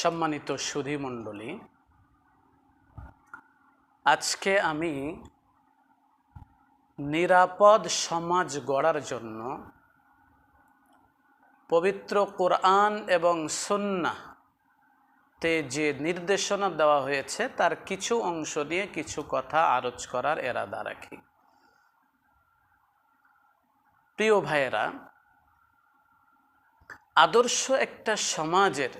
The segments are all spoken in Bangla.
সম্মানিত সুধী মণ্ডলী, আজকে আমি নিরাপদ সমাজ গড়ার জন্য পবিত্র কোরআন এবং তে যে নির্দেশনা দেওয়া হয়েছে, তার কিছু অংশ নিয়ে কিছু কথা আলোচ করার এরাদা রাখি। প্রিয় ভাইয়েরা, আদর্শ একটা সমাজের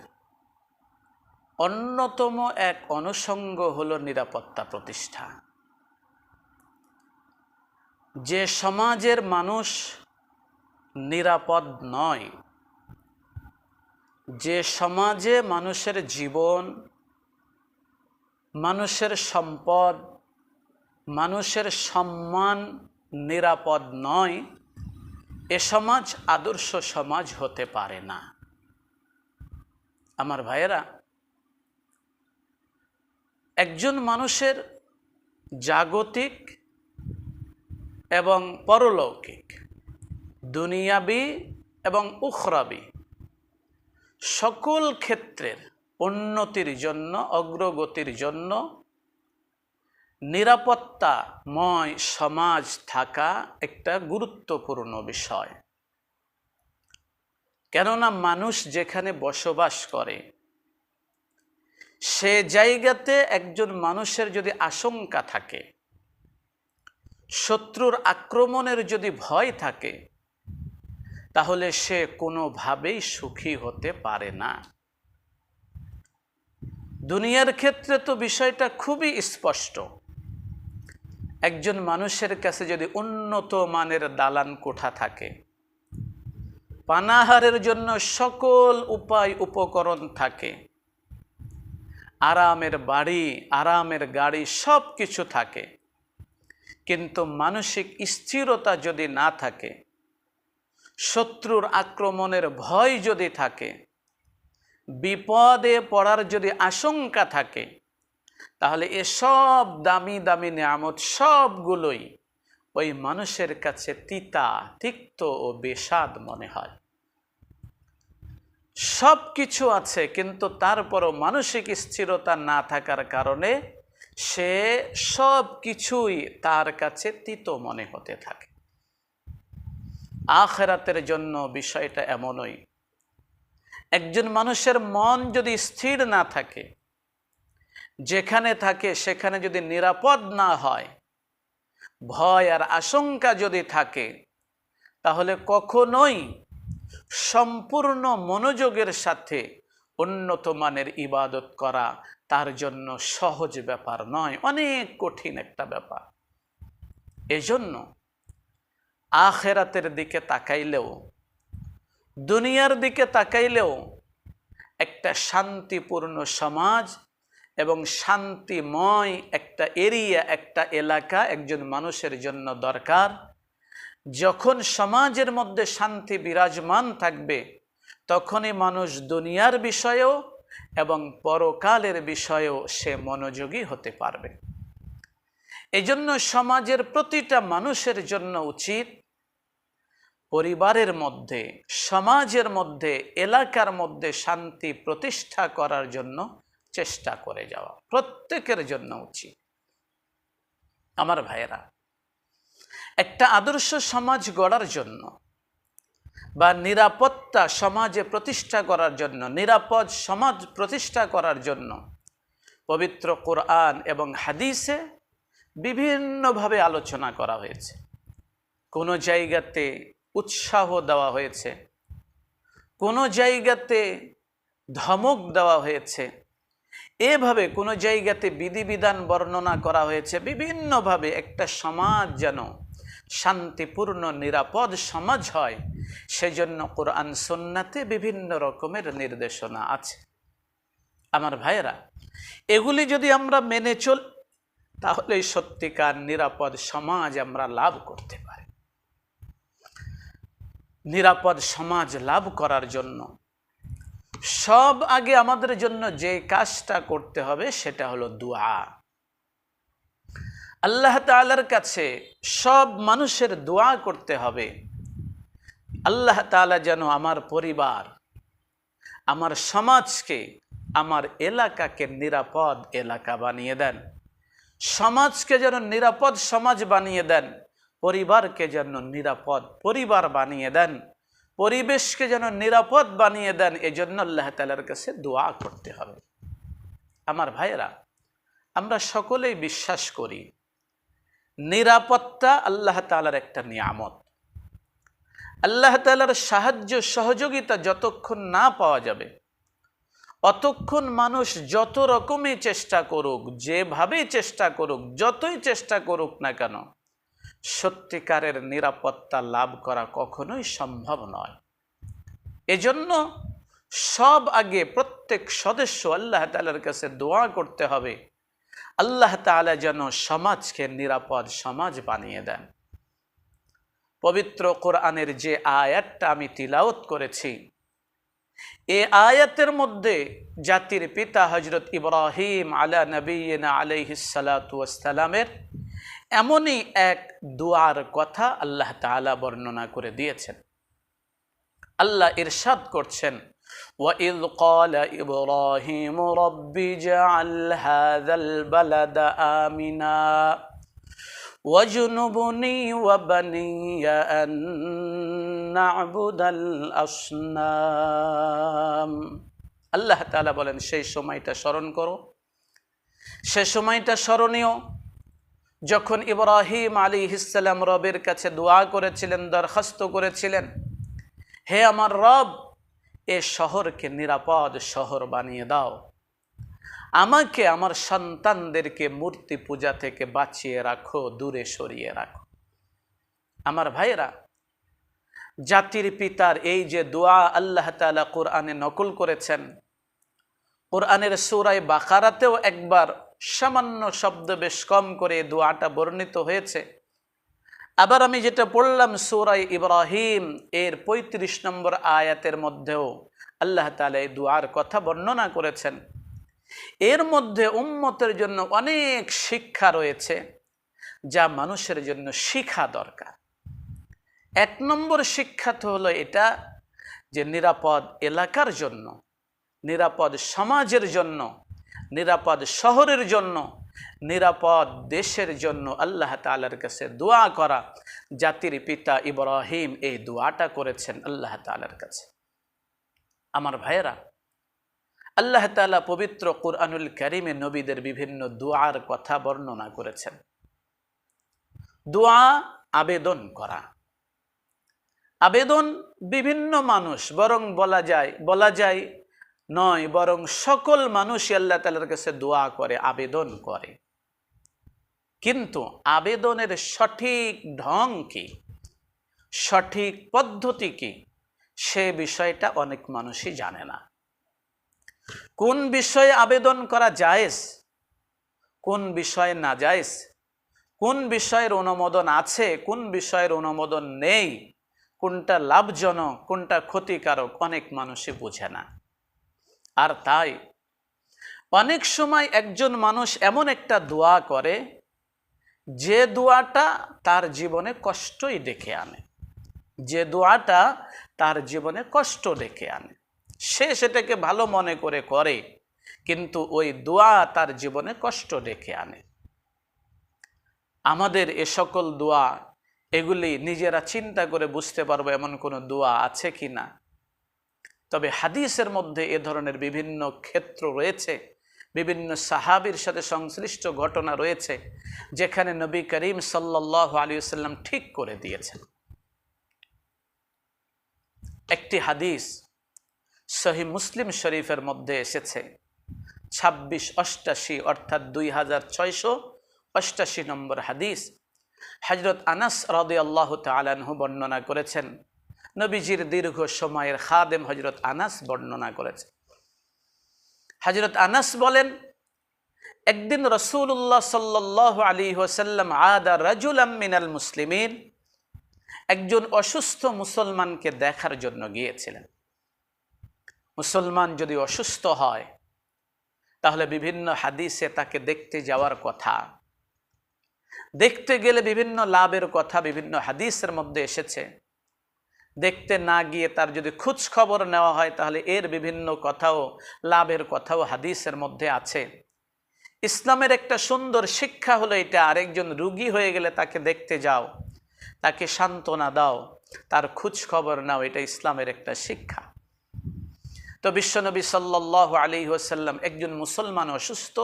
অন্যতম এক অনুষঙ্গ হল নিরাপত্তা প্রতিষ্ঠা। যে সমাজের মানুষ নিরাপদ নয়, যে সমাজে মানুষের জীবন, মানুষের সম্পদ, মানুষের সম্মান নিরাপদ নয়, এ সমাজ আদর্শ সমাজ হতে পারে না। আমার ভাইয়েরা একজন মানুষের জাগতিক এবং পরলৌকিক, দুনিয়াবি এবং উখরাবি, সকল ক্ষেত্রের উন্নতির জন্য, অগ্রগতির জন্য নিরাপত্তাময় সমাজ থাকা একটা গুরুত্বপূর্ণ বিষয়। কেননা মানুষ যেখানে বসবাস করে সে জায়গাতে একজন মানুষের যদি আশঙ্কা থাকে, শত্রুর আক্রমণের যদি ভয় থাকে, তাহলে সে কোনোভাবেই সুখী হতে পারে না। দুনিয়ার ক্ষেত্রে তো বিষয়টা খুবই স্পষ্ট। একজন মানুষের কাছে যদি উন্নত মানের দালান কোঠা থাকে, পানাহারের জন্য সকল উপায়, উপকরণ থাকে আরামের বাড়ি, আরামের গাড়ি সব কিছু থাকে। কিন্তু মানসিক স্থিরতা যদি না থাকে, শত্রুর আক্রমণের ভয় যদি থাকে, বিপদে পড়ার যদি আশঙ্কা থাকে, তাহলে এসব দামি দামি নিয়ামত সবগুলোই ওই মানুষের কাছে তিতা, তিক্ত ও বেসাদ মনে হয়। সব কিছু আছে, কিন্তু তারপরও মানসিক স্থিরতা না থাকার কারণে সে সব কিছুই তার কাছে তিতো মনে হতে থাকে। আখেরাতের জন্য বিষয়টা এমনই। একজন মানুষের মন যদি স্থির না থাকে, যেখানে থাকে সেখানে যদি নিরাপদ না হয়, ভয় আর আশঙ্কা যদি থাকে, তাহলে কখনোই সম্পূর্ণ মনোযোগের সাথে উন্নত মানের ইবাদত করা তার জন্য সহজ ব্যাপার নয়, অনেক কঠিন একটা ব্যাপার। এজন্য আখেরাতের দিকে তাকাইলেও, দুনিয়ার দিকে তাকাইলেও একটা শান্তিপূর্ণ সমাজ এবং শান্তিময় একটা এরিয়া, একটা এলাকা একজন মানুষের জন্য দরকার। যখন সমাজের মধ্যে শান্তি বিরাজমান থাকবে, তখনই মানুষ দুনিয়ার বিষয়েও এবং পরকালের বিষয়েও সে মনোযোগী হতে পারবে। এজন্য সমাজের প্রতিটা মানুষের জন্য উচিত পরিবারের মধ্যে, সমাজের মধ্যে, এলাকার মধ্যে শান্তি প্রতিষ্ঠা করার জন্য চেষ্টা করে যাওয়া প্রত্যেকের জন্য উচিত। আমার ভাইয়েরা একটা আদর্শ সমাজ গড়ার জন্য বা নিরাপত্তা সমাজে প্রতিষ্ঠা করার জন্য, নিরাপদ সমাজ প্রতিষ্ঠা করার জন্য পবিত্র কোরআন এবং হাদিসে বিভিন্নভাবে আলোচনা করা হয়েছে। কোনো জায়গাতে উৎসাহ দেওয়া হয়েছে, কোনো জায়গাতে ধমক দেওয়া হয়েছে। এভাবে কোনো জায়গাতে বিধিবিধান বর্ণনা করা হয়েছে। বিভিন্নভাবে একটা সমাজ যেন শান্তিপূর্ণ, নিরাপদ সমাজ হয়। সেজন্য কোরআন, সন্নাতে বিভিন্ন রকমের নির্দেশনা আছে। আমার ভাইয়েরা, এগুলি যদি আমরা মেনে চল তাহলে সত্যিকার নিরাপদ সমাজ আমরা লাভ করতে পারি। নিরাপদ সমাজ লাভ করার জন্য সব আগে আমাদের জন্য যে কাজটা করতে হবে, সেটা হলো দোয়া। আল্লাহ তালার কাছে সব মানুষের দোয়া করতে হবে। আল্লাহ তালা যেন আমার পরিবার, আমার সমাজকে, আমার এলাকাকে নিরাপদ এলাকা বানিয়ে দেন। সমাজকে যেন নিরাপদ সমাজ বানিয়ে দেন। পরিবারকে যেন নিরাপদ পরিবার বানিয়ে দেন। পরিবেশকে যেন নিরাপদ বানিয়ে দেন, এজন্য আল্লাহ তালার কাছে দোয়া করতে হবে। আমার ভাইয়েরা, আমরা সকলেই বিশ্বাস করি নিরাপত্তা আল্লাহ তালার একটা নিয়ামত। আল্লাহ তালার সাহায্য সহযোগিতা যতক্ষণ না পাওয়া যাবে, অতক্ষণ মানুষ যত রকমই চেষ্টা করুক, যেভাবেই চেষ্টা করুক, যতই চেষ্টা করুক না কেন, সত্যিকারের নিরাপত্তা লাভ করা কখনোই সম্ভব নয়। এজন্য সব আগে প্রত্যেক সদস্য আল্লাহ তালার কাছে দোয়া করতে হবে। আল্লাহ তালা যেন সমাজকে নিরাপদ সমাজ বানিয়ে দেন। পবিত্র কোরআনের যে আয়াতটা আমি তিলাওত করেছি, এ আয়াতের মধ্যে জাতির পিতা হজরত ইব্রাহিম আলা নবীনা আলাইহিসালামের এমনই এক দুয়ার কথা আল্লাহ তালা বর্ণনা করে দিয়েছেন। আল্লাহ ইরশাদ করছেন وإذ قال إبراهيم رب اجعل هذا البلد آمنا واجنبني وبني أن نعبد الأصنام আল্লাহ তালা বলেন সেই সময়টা স্মরণ করো সে সময়টা স্মরণীয় যখন ইব্রাহিম আলী ইসাল্লাম রবের কাছে দোয়া করেছিলেন দরখাস্ত করেছিলেন হে আমার রব এ শহরকে নিরাপদ শহর বানিয়ে দাও। আমাকে, আমার সন্তানদেরকে মূর্তি পূজা থেকে বাঁচিয়ে রাখো, দূরে সরিয়ে রাখো। আমার ভাইয়েরা, জাতির পিতার এই যে দোয়া আল্লাহ তালা কোরআনে নকল করেছেন, কোরআনের সুরায় বাকারাতেও একবার সামান্য শব্দ বেশ কম করে দোয়াটা বর্ণিত হয়েছে। আবার আমি যেটা পড়লাম সুরাই ইব্রাহিম, এর ৩৫ নম্বর আয়াতের মধ্যেও আল্লাহ তালা এই দুয়ার কথা বর্ণনা করেছেন। এর মধ্যে উম্মতের জন্য অনেক শিক্ষা রয়েছে, যা মানুষের জন্য শিখা দরকার। এক নম্বর শিক্ষা তো হলো এটা যে নিরাপদ এলাকার জন্য, নিরাপদ সমাজের জন্য, নিরাপদ শহরের জন্য নিরাপদ দেশের জন্য আল্লাহ তালার কাছে দোয়া করা। জাতির পিতা ইব্রাহিম এই দোয়াটা করেছেন আল্লাহ তালার কাছে। আমার ভাইয়েরা, আল্লাহ তালা পবিত্র কুরআনুল করিমে নবীদের বিভিন্ন দোয়ার কথা বর্ণনা করেছেন। দোয়া, আবেদন করা। আবেদন বিভিন্ন মানুষ, বরং বলা যায় বলা যায় নয়, বরং সকল মানুষই আল্লাহ তালার কাছে দোয়া করে, আবেদন করে। কিন্তু আবেদনের সঠিক ঢং কি? সঠিক পদ্ধতি কি? সে বিষয়টা অনেক মানুষই জানে না। কোন বিষয়ে আবেদন করা জায়েজ? কোন বিষয়ে না জায়েজ? কোন বিষয়ের অনুমোদন আছে? কোন বিষয়ের অনুমোদন নেই? কোনটা লাভজনক? কোনটা ক্ষতিকারক? অনেক মানুষই বোঝে না। আর তাই অনেক সময় একজন মানুষ এমন একটা দোয়া করে, যে দোয়াটা তার জীবনে কষ্টই ডেকে আনে। যে দোয়াটা তার জীবনে কষ্ট ডেকে আনে। সে সেটাকে ভালো মনে করে করে, কিন্তু ওই দোয়া তার জীবনে কষ্ট ডেকে আনে। আমাদের এ সকল দোয়া, এগুলি নিজেরা চিন্তা করে বুঝতে পারব এমন কোনো দোয়া আছে কি না তবে হাদিসের মধ্যে এ ধরনের বিভিন্ন ক্ষেত্র রয়েছে, বিভিন্ন সাহাবির সাথে সংশ্লিষ্ট ঘটনা রয়েছে, যেখানে নবী করিম সাল্লাহ আলিয়াল্লাম ঠিক করে দিয়েছেন। একটি হাদিস সহি মুসলিম শরীফের মধ্যে এসেছে, ছাব্বিশ অষ্টাশি অর্থাৎ দুই হাজার ছয়শো অষ্টাশি নম্বর হাদিস। হজরত আনাস রদি আল্লাহ তালানহু বর্ণনা করেছেন নবীজির দীর্ঘ সময়ের খাদেম হজরত আনাস বর্ণনা করেছেন হজরত আনাস বলেন, একদিন রসুল্লাহ সাল্লাহ আলী ওসাল্লাম আদা রাজুল মিনাল মুসলিমিন, একজন অসুস্থ মুসলমানকে দেখার জন্য গিয়েছিলেন। মুসলমান যদি অসুস্থ হয়, তাহলে বিভিন্ন হাদিসে তাকে দেখতে যাওয়ার কথা। দেখতে গেলে বিভিন্ন লাভের কথা বিভিন্ন হাদিসের মধ্যে এসেছে। দেখতে না গিয়ে তার যদি খোঁজ খবর নেওয়া হয়, তাহলে এর বিভিন্ন কথাও, লাভের কথাও হাদিসের মধ্যে আছে। ইসলামের একটা সুন্দর শিক্ষা হলো এটা, আরেকজন রুগী হয়ে গেলে তাকে দেখতে যাও, তাকে সান্ত্বনা দাও, তার খোঁজ খবর নাও, এটা ইসলামের একটা শিক্ষা। তো বিশ্বনবী সাল্লাহ আলী ওসাল্লাম একজন মুসলমান অসুস্থ,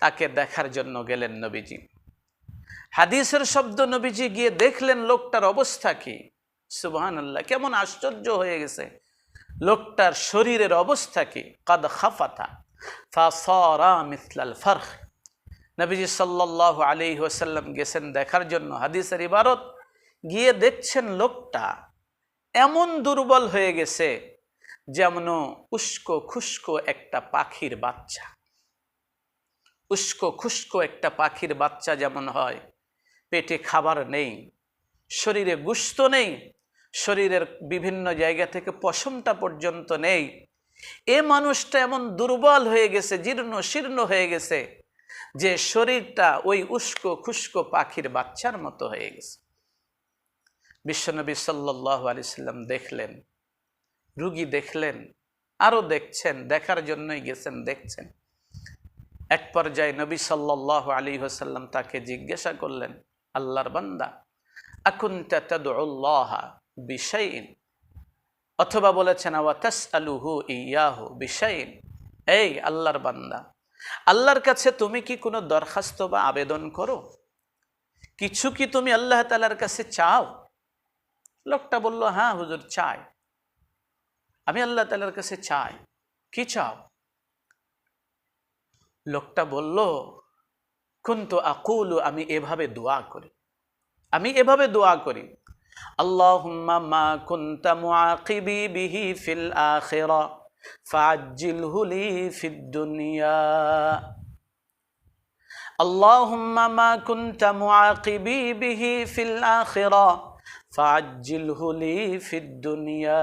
তাকে দেখার জন্য গেলেন নবীজি। হাদিসের শব্দ নবীজি গিয়ে দেখলেন, লোকটার অবস্থা কি? সুবহান আল্লাহ কেমন আশ্চর্য হয়ে গেছে। লোকটার শরীরের অবস্থা কি? কাদ খাফাতা ফাসরা মিথলাল ফারখ নবীজি সাল্লাহ আলী ওসাল্লাম গেছেন দেখার জন্য হাদিসের ইবারত। গিয়ে দেখছেন লোকটা এমন দুর্বল হয়ে গেছে যেমন উস্কো খুস্কো একটা পাখির বাচ্চা। উস্কো খুস্কো একটা পাখির বাচ্চা যেমন হয়, পেটে খাবার নেই, শরীরে গুস্ত নেই শরীরের বিভিন্ন জায়গা থেকে পশমটা পর্যন্ত নেই। এ মানুষটা এমন দুর্বল হয়ে গেছে, জীর্ণ শীর্ণ হয়ে গেছে যে শরীরটা ওই উস্কো খুস্কো পাখির বাচ্চার মতো হয়ে গেছে। বিশ্বনবী সাল্লাহ আলি সাল্লাম দেখলেন, রুগী দেখলেন আরও দেখছেন, দেখার জন্যই গেছেন, দেখছেন। এক পর্যায়ে নবী সাল্লাহ আলী হোসাল্লাম তাকে জিজ্ঞাসা করলেন, আল্লাহর বান্দা আকুন বিষয়ীন অথবা বলেছেন আওয়াতাস আলুহু ইয়াহু বিষয়ীন এই আল্লাহর বান্দা, আল্লাহর কাছে তুমি কি কোনো দরখাস্ত বা আবেদন করো? কিছু কি তুমি আল্লাহ তালার কাছে চাও? লোকটা বলল হ্যাঁ হুজুর, চাই। আমি আল্লাহ তালার কাছে চাই। কি চাও? লোকটা বলল, কিন্তু আকুল, আমি এভাবে দোয়া করি। আমি এভাবে দোয়া করি। আল্লাহুম্মা মা কুনতা মুআকিবি বিহি ফিল আখিরা ফাজ্জিলহু লি ফিদ দুনিয়া। আল্লাহুম্মা মা কুনতা মুআকিবি বিহি ফিল আখিরা ফাজ্জিলহু লি ফিদ দুনিয়া।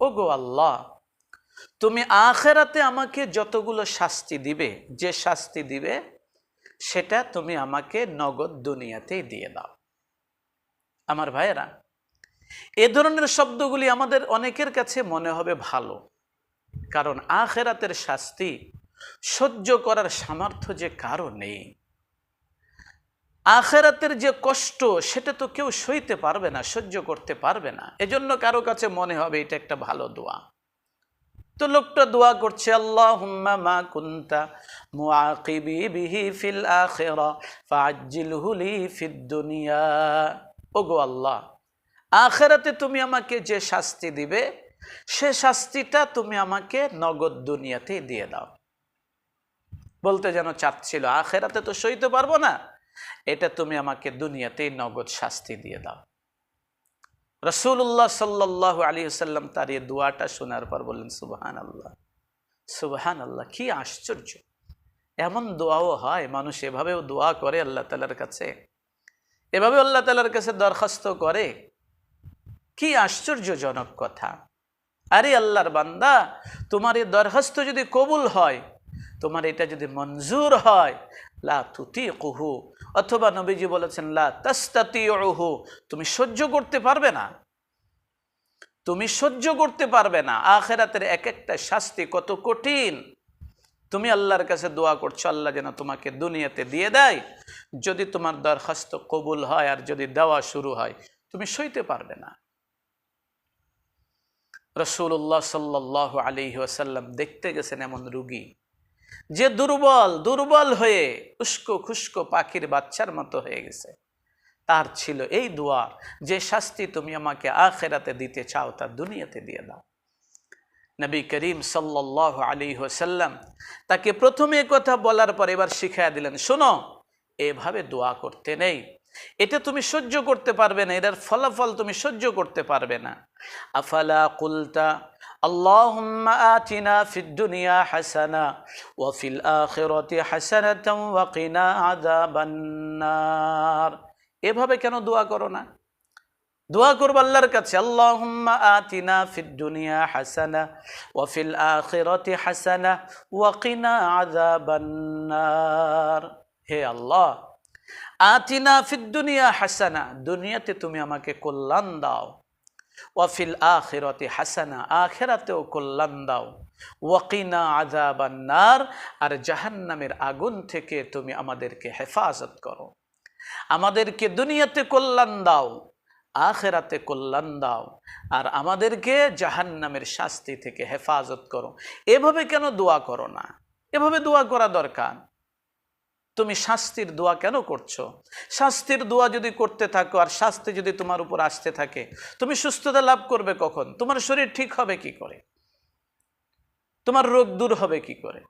ওগো আল্লাহ, তুমি আখেরাতে আমাকে যতগুলো শাস্তি দিবে, যে শাস্তি দিবে, সেটা তুমি আমাকে নগদ দুনিয়াতেই দিয়ে দাও। আমার ভাইয়েরা, এ ধরনের শব্দগুলি আমাদের অনেকের কাছে মনে হবে ভালো। কারণ আখেরাতের শাস্তি সহ্য করার সামর্থ্য যে কারও নেই। আখেরাতের যে কষ্ট, সেটা তো কেউ সইতে পারবে না, সহ্য করতে পারবে না। এজন্য কারও কাছে মনে হবে এটা একটা ভালো দোয়া। তো লোকটা দোয়া করছে আল্লাহ হুম্মা মা কুন্তা মুআকিবি বিহি ফিল আখিরা ফাজ্জিলহু লি ফিদ দুনিয়া। ওগো আল্লাহ, আখেরাতে তুমি আমাকে যে শাস্তি দিবে, সে শাস্তিটা তুমি আমাকে নগদ দুনিয়াতেই দিয়ে দাও। বলতে যেন চাচ্ছিল আখেরাতে তো সইতে পারব না, এটা তুমি আমাকে দুনিয়াতেই নগদ শাস্তি দিয়ে দাও। রসুল্লাহ সাল্লাহ আলী সাল্লাম তার এই দোয়াটা শোনার পর বললেন সুবাহান আল্লাহ সুবাহান আল্লাহ কি আশ্চর্য। এমন দোয়াও হয়, মানুষ এভাবেও দোয়া করে আল্লাহ তালার কাছে। এভাবে আল্লাহ তালার কাছে দরখাস্ত করে। কি আশ্চর্যজনক কথা। আরে আল্লাহর বান্দা, তোমার এই দরখাস্ত যদি কবুল হয়, তোমার এটা যদি মঞ্জুর হয়, লা তুতি কুহু অথবা নবীজি বলেছেন, লা তাস্তাতি ওহু তুমি সহ্য করতে পারবে না। তুমি সহ্য করতে পারবে না। আখেরাতের এক একটা শাস্তি কত কঠিন। তুমি আল্লাহর কাছে দোয়া করছ, আল্লাহ যেন তোমাকে দুনিয়াতে দিয়ে দেয়। যদি তোমার দরখাস্ত কবুল হয় আর যদি দেওয়া শুরু হয়, তুমি সইতে পারবে না। রসুল্লাহ সাল্লাহ আলী ওয়াসাল্লাম দেখতে গেছেন এমন রুগী, যে দুর্বল দুর্বল হয়ে উস্কো খুস্কো পাখির বাচ্চার মতো হয়ে গেছে। তার ছিল এই দোয়া, যে শাস্তি তুমি আমাকে আখেরাতে দিতে চাও, তা দুনিয়াতে দিয়ে দাও। নবী করিম সাল্লাহ আলী হোসাল্লাম তাকে প্রথমে কথা বলার পর এবার শিখাইয়া দিলেন শোনো এভাবে দোয়া করতে নেই এটা তুমি সহ্য করতে পারবে না এটার ফলাফল তুমি সহ্য করতে পারবে না আফালা কুলতা اللهم آتنا في الدنيا حسنة وفي الآخرة حسنة وقنا عذاب النار এভাবে কেন দোয়া করো না দোয়া করব আল্লাহর কাছে, আল্লাহুম্মা আতিনা ফিদ দুনিয়া হাসানা ওয়া ফিল আখিরাতি হাসানা ওয়া কিনা আযাবান হে আল্লাহ, আতিনা ফিদ দুনিয়া হাসানা, দুনিয়াতে তুমি আমাকে কল্যাণ দাও। ওয়াফিল আখিরতি হাসানা, আখেরাতেও কল্যাণ দাও। ওয়াকিনা আজাবান্নার আর জাহান্নামের আগুন থেকে তুমি আমাদেরকে হেফাজত করো। আমাদেরকে দুনিয়াতে কল্যাণ দাও। আখেরাতে কল্যাণ দাও। আর আমাদেরকে জাহান্নামের শাস্তি থেকে হেফাজত করো। এভাবে কেন দোয়া করো না? এভাবে দোয়া করা দরকার। তুমি শাস্তির দোয়া কেন করছ? শাস্তির দোয়া যদি করতে থাকো আর শাস্তি যদি তোমার উপর আসতে থাকে, তুমি সুস্থতা লাভ করবে কখন? তোমার শরীর ঠিক হবে কি করে? তোমার রোগ দূর হবে কি করে?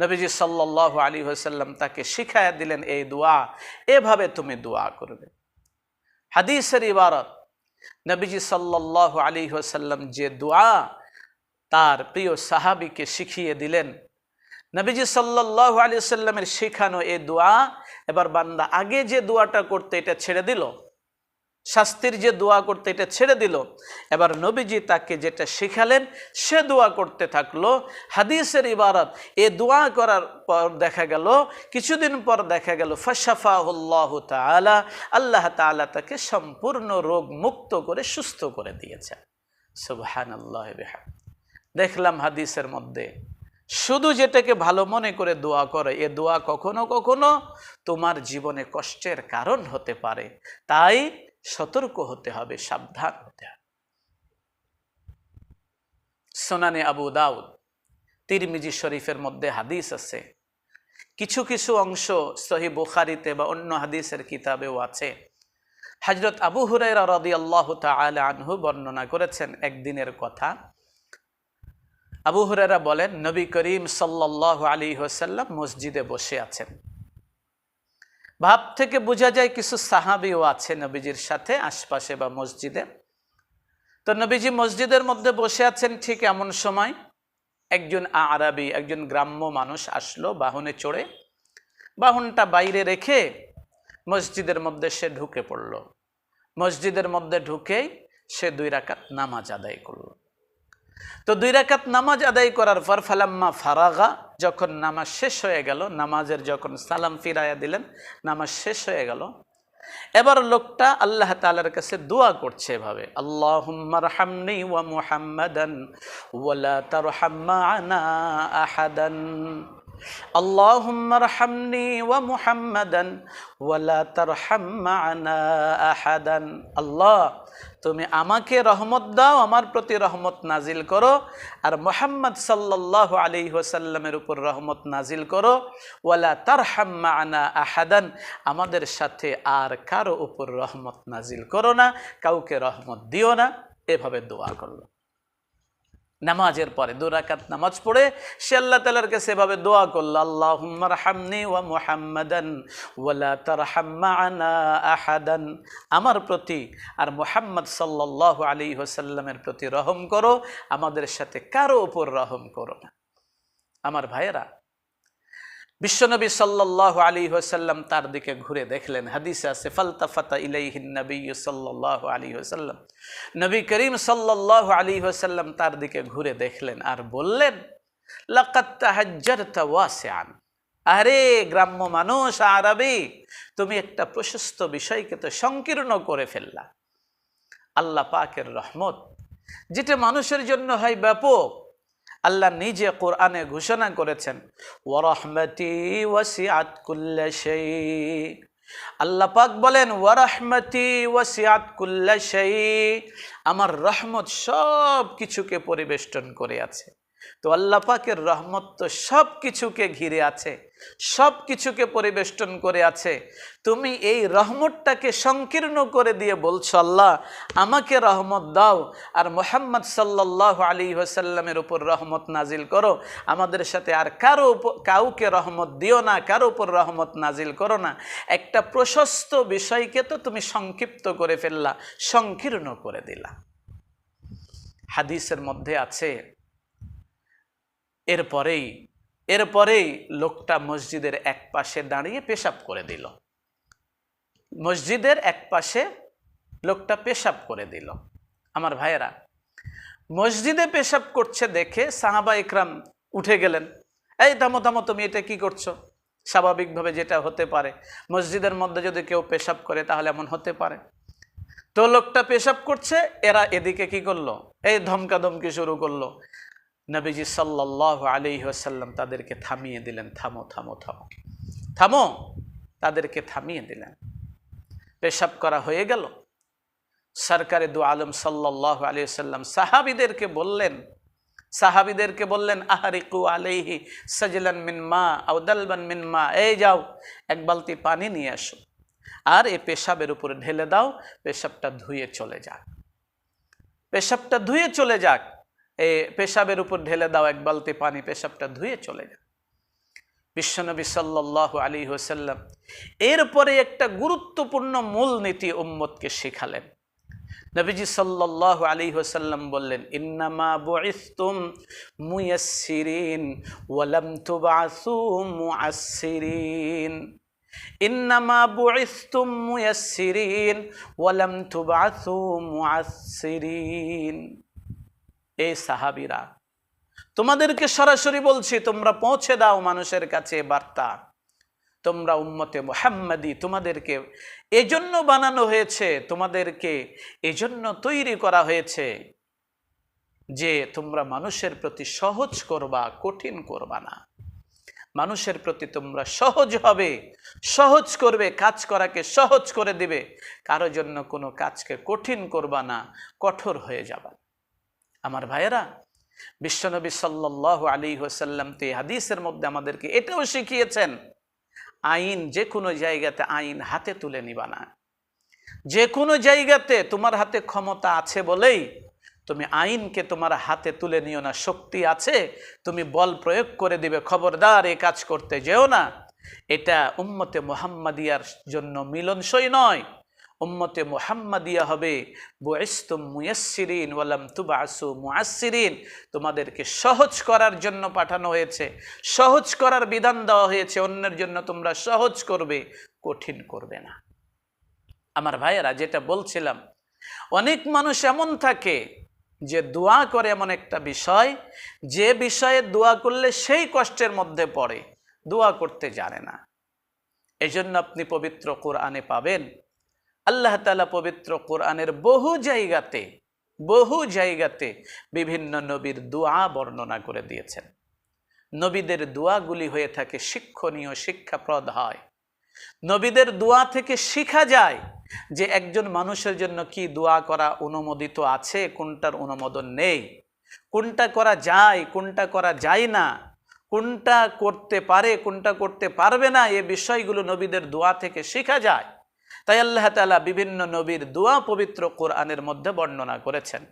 নবীজি সাল্লাহ আলী হাসাল্লাম তাকে শিখায়া দিলেন এই দোয়া। এভাবে তুমি দোয়া করবে। হাদিসের ইবারত। নবীজি সাল্লাহ আলী ওসাল্লাম যে দোয়া তার প্রিয় সাহাবিকে শিখিয়ে দিলেন, নবীজি সাল্লাহ আলী সাল্লামের শেখানো এ দোয়া, এবার বান্দা আগে যে দোয়াটা করতে এটা ছেড়ে দিল। শাস্তির যে দোয়া করতে এটা ছেড়ে দিল। এবার নবীজি তাকে যেটা শিখালেন, সে দোয়া করতে থাকল। হাদিসের ইবারত, এ দোয়া করার পর দেখা গেল, কিছুদিন পর দেখা গেল, ফশাফাহুল্লাহ তালা আল্লাহ তালা তাকে সম্পূর্ণ রোগ মুক্ত করে সুস্থ করে দিয়েছে সুবহান আল্লাহ দেখলাম হাদিসের মধ্যে, শুধু যেটাকে ভালো মনে করে দোয়া করে, এ দোয়া কখনো কখনো তোমার জীবনে কষ্টের কারণ হতে পারে। তাই সতর্ক হতে হবে, সাবধান হতে হবে। সোনানে আবু দাউদ, তিরমিজি শরীফের মধ্যে হাদিস আছে। কিছু কিছু অংশ সহি বুখারিতে বা অন্য হাদিসের কিতাবেও আছে। হজরত আবু হুরাইরা রদি আল্লাহ আনহু বর্ণনা করেছেন একদিনের কথা। আবু হুরারা বলেন, নবী করিম সাল্লাহ আলী হোসাল্লাম মসজিদে বসে আছেন। ভাব থেকে বোঝা যায় কিছু সাহাবিও আছে নবীজির সাথে, আশপাশে বা মসজিদে। তো নবীজি মসজিদের মধ্যে বসে আছেন ঠিক এমন সময় একজন আরবি, একজন গ্রাম্য মানুষ আসলো বাহনে চড়ে। বাহনটা বাইরে রেখে মসজিদের মধ্যে সে ঢুকে পড়ল। মসজিদের মধ্যে ঢুকেই সে দুই রাকাত নামাজ আদায় করল। তো দুই রাকাত নামাজ আদায় করার পর ফালাম্মা ফারাগা, যখন নামাজ শেষ হয়ে গেল, নামাজের যখন সালাম ফিরাইয়া দিলেন, নামাজ শেষ হয়ে গেল। এবার লোকটা আল্লাহ তালার কাছে দোয়া করছে এভাবে আল্লাহ ওয়া ওয়ালা তার হাম্মানা ওয়া ওয়ালা তার হাম্মানা আহাদান। আল্লাহ তুমি আমাকে রহমত দাও, আমার প্রতি রহমত নাজিল করো। আর মোহাম্মদ সাল্লাহ আলী ওসাল্লামের উপর রহমত নাজিল করো। ওয়ালা তার হাম্মা আনা আহাদান, আমাদের সাথে আর কারও উপর রহমত নাজিল করো না, কাউকে রহমত দিও না। এভাবে দোয়া করল নামাজের পরে দুরাকাত নামাজ পড়ে, সে আল্লাহ তালার কাছে এভাবে দোয়া করল আল্লাহ ওয়া ওয়ালা তার আনা আমার প্রতি আর মুহাম্মদ সাল্লাহ আলী হোসাল্লামের প্রতি রহম করো, আমাদের সাথে কারও ওপর রহম করো না। আমার ভাইয়েরা বিশ্বনবী সাল্লাহ আলী হোসাল্লাম তার দিকে ঘুরে দেখলেন। হাদিসে আছে, ফালতাফাতা ইলাইহিন নবী সাল্লাহ আলী হোসাল্লাম নবী করিম সাল্লাহ আলী হোসাল্লাম তার দিকে ঘুরে দেখলেন আর বললেন লাকাত্তাহাজ্জারতাওয়াসিআন আরে গ্রাম্য মানুষ, আরবি, তুমি একটা প্রশস্ত বিষয়কে তো সংকীর্ণ করে ফেললা। আল্লাহ পাকের রহমত। যেটা মানুষের জন্য হয় ব্যাপক। আল্লাহ নিজে কোরআনে ঘোষণা করেছেন ওরহমতি ওয়াসিয়াত কুল্লা সেই আল্লাহ পাক বলেন, ওয়ারহমতি ওয়াসিয়াত কুল্লা সেই আমার রহমত সব কিছুকে পরিবেষ্টন করে আছে। তো আল্লাহ পাকের রহমত তো সব কিছুকে ঘিরে আছে। সব কিছুকে পরিবেষ্টন করে আছে। তুমি এই রহমতটাকে সংকীর্ণ করে দিয়ে বলছো, আল্লাহ, আমাকে রহমত দাও আর মোহাম্মদ সাল্লাহ আলী ওসাল্লামের উপর রহমত নাজিল করো। আমাদের সাথে আর কারও কাউকে রহমত দিও না, কারও উপর রহমত নাজিল করো না। একটা প্রশস্ত বিষয়কে তো তুমি সংক্ষিপ্ত করে ফেললা, সংকীর্ণ করে দিলা। হাদিসের মধ্যে আছে, এরপরেই এরপরেই লোকটা মসজিদের এক পাশে দাঁড়িয়ে পেশাব করে দিল। মসজিদের এক পাশে লোকটা পেশাব করে দিল। আমার ভাইয়েরা, মসজিদে পেশাব করছে দেখে সাহাবা ইকরাম উঠে গেলেন। এই দামো থামো, তুমি এটা কি করছ? স্বাভাবিকভাবে যেটা হতে পারে। মসজিদের মধ্যে যদি কেউ পেশাব করে তাহলে এমন হতে পারে। তো লোকটা পেশাব করছে, এরা এদিকে কি করল? এই ধমকাধমকি শুরু করল। নবীজি সাল্লাহ আলী আসাল্লাম তাদেরকে থামিয়ে দিলেন, থামো থামো থামো থামো। তাদেরকে থামিয়ে দিলেন। পেশাব করা হয়ে গেল। সরকারে দু আলম সাল্লাহ আলী সাল্লাম সাহাবিদেরকে বললেন সাহাবিদেরকে বললেন, আহারিকু আলাইহি সজলান মিন মা আউদালবান মিন মা। এই যাও, এক বালতি পানি নিয়ে আসো আর এই পেশাবের উপরে ঢেলে দাও, পেশাবটা ধুয়ে চলে যাক। পেশাবটা ধুয়ে চলে যাক এই পেশাবের উপর ঢেলে দাও এক বালতি পানি, পেশাবটা ধুয়ে চলে যাক বিশ্বনবী সাল্লাহ আলী হোসাল্লাম এরপরে একটা গুরুত্বপূর্ণ মূলনীতি উম্মতকে শেখালেন। নবীজি সাল্লাহ আলী হোসাল্লাম বললেন, ইন্নামা বুইস্তুম মুয়াসসিরিন ওয়ালাম তুবাসু মুআসসিরিন। ইন্নামা বুইস্তুম মুয়াসসিরিন ওয়ালাম তুবাসু মুআসসিরিন। এই সাহাবিরা, তোমাদেরকে সরাসরি বলছি, তোমরা পৌঁছে দাও মানুষের কাছে বার্তা। তোমরা উম্মতে মোহাম্মদি, তোমাদেরকে এজন্য বানানো হয়েছে, তোমাদেরকে এজন্য তৈরি করা হয়েছে যে তোমরা মানুষের প্রতি সহজ করবা, কঠিন করবা না। মানুষের প্রতি তোমরা সহজ হবে, সহজ করবে, কাজ করাকে সহজ করে দিবে। কারও জন্য কোনো কাজকে কঠিন করবা না, কঠোর হয়ে যাবা। আমার ভাইয়েরা, বিশ্বনবী সাল্লাহ আলী হোসাল্লাম তো এই হাদিসের মধ্যে আমাদেরকে এটাও শিখিয়েছেন, আইন যে কোনো জায়গাতে আইন হাতে তুলে নিবা না। যে কোনো জায়গাতে তোমার হাতে ক্ষমতা আছে বলেই তুমি আইনকে তোমার হাতে তুলে নিও না, শক্তি আছে, তুমি বল প্রয়োগ করে দিবে, খবরদার এ কাজ করতে যেও না। এটা উম্মতে মোহাম্মদিয়ার জন্য মিলনসই নয়। উম্মতে মোহাম্মদিয়া হবে। বয়স্তুম মুয়াসিরিন ওয়ালাম তুবাসু মুআসিরিন তোমাদেরকে সহজ করার জন্য পাঠানো হয়েছে। সহজ করার বিধান দেওয়া হয়েছে। অন্যের জন্য তোমরা সহজ করবে, কঠিন করবে না। আমার ভাইয়েরা, যেটা বলছিলাম, অনেক মানুষ এমন থাকে যে দোয়া করে এমন একটা বিষয়, যে বিষয়ে দোয়া করলে সেই কষ্টের মধ্যে পড়ে, দোয়া করতে জানে না। এজন্য আপনি পবিত্র কোরআনে পাবেন আল্লাহ তালা পবিত্র কোরআনের বহু জায়গাতে বহু জায়গাতে বিভিন্ন নবীর দোয়া বর্ণনা করে দিয়েছেন। নবীদের দোয়াগুলি হয়ে থাকে শিক্ষণীয়, শিক্ষাপ্রদ হয়। নবীদের দোয়া থেকে শিখা যায় যে একজন মানুষের জন্য কি দোয়া করা অনুমোদিত আছে, কোনটার অনুমোদন নেই। কোনটা করা যায়, কোনটা করা যায় না, কোনটা করতে পারে, কোনটা করতে পারবে না, এ বিষয়গুলো নবীদের দোয়া থেকে শেখা যায়। তাই আল্লাহ তালা বিভিন্ন নবীর দোয়া পবিত্র কোরআনের মধ্যে বর্ণনা করেছেন।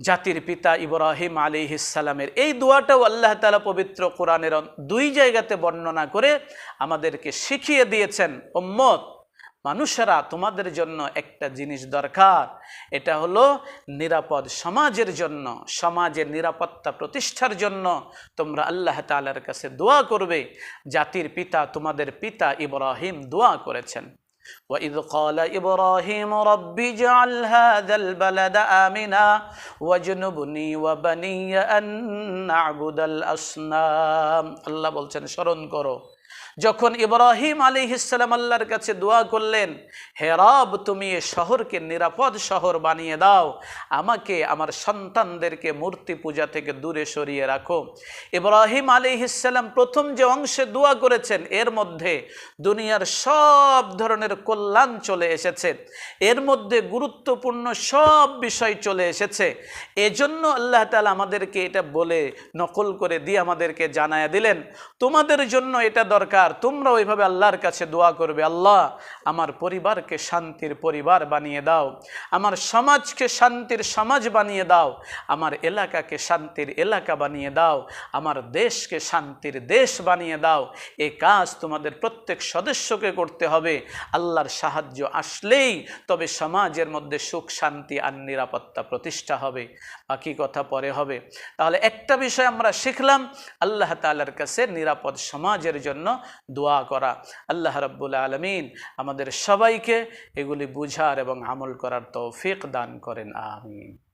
জাতির পিতা ইব্রাহিম আলী ইসালামের এই দোয়াটাও আল্লাহ তালা পবিত্র কোরআনের দুই জায়গাতে বর্ণনা করে আমাদেরকে শিখিয়ে দিয়েছেন। ওম্মত মানুষেরা তোমাদের জন্য একটা জিনিস দরকার এটা হলো নিরাপদ সমাজের জন্য সমাজের নিরাপত্তা প্রতিষ্ঠার জন্য তোমরা আল্লাহ তালার কাছে দোয়া করবে জাতির পিতা তোমাদের পিতা ইব্রাহিম দোয়া করেছেন وإذ قال إبراهيم رب اجعل هذا البلد آمنا واجنبني وبني أن نعبد الأصنام الله বলছেন স্মরণ করো যখন ইব্রাহিম আলী ইসলাম আল্লাহর কাছে দোয়া করলেন, হে রব, তুমি এ শহরকে নিরাপদ শহর বানিয়ে দাও। আমাকে, আমার সন্তানদেরকে মূর্তি পূজা থেকে দূরে সরিয়ে রাখো। ইব্রাহিম আলী ইসলাম প্রথম যে অংশে দোয়া করেছেন, এর মধ্যে দুনিয়ার সব ধরনের কল্যাণ চলে এসেছে। এর মধ্যে গুরুত্বপূর্ণ সব বিষয় চলে এসেছে। এজন্য আল্লাহ তালা আমাদেরকে এটা বলে, নকল করে দিয়ে আমাদেরকে জানায় দিলেন। তোমাদের জন্য এটা দরকার। তোমরা ওইভাবে আল্লাহর কাছে দোয়া করবে, আল্লাহ, আমার পরিবারকে শান্তির পরিবার বানিয়ে দাও, আমার সমাজকে শান্তির সমাজ বানিয়ে দাও, আমার এলাকাকে শান্তির এলাকা বানিয়ে দাও, আমার দেশকে শান্তির দেশ বানিয়ে দাও, এ কাজ তোমাদের প্রত্যেক সদস্যকে করতে হবে, আল্লাহর সাহায্য আসলেই তবে সমাজের মধ্যে সুখ, শান্তি আর নিরাপত্তা প্রতিষ্ঠা হবে, বাকি কথা পরে হবে। তাহলে একটা বিষয় আমরা শিখলাম, আল্লাহ তালার কাছে নিরাপদ সমাজের জন্য দোয়া করা। আল্লাহ রব্বুল আলমিন আমাদের সবাইকে এগুলি বুঝার এবং আমল করার তৌফিক দান করেন, আমিন।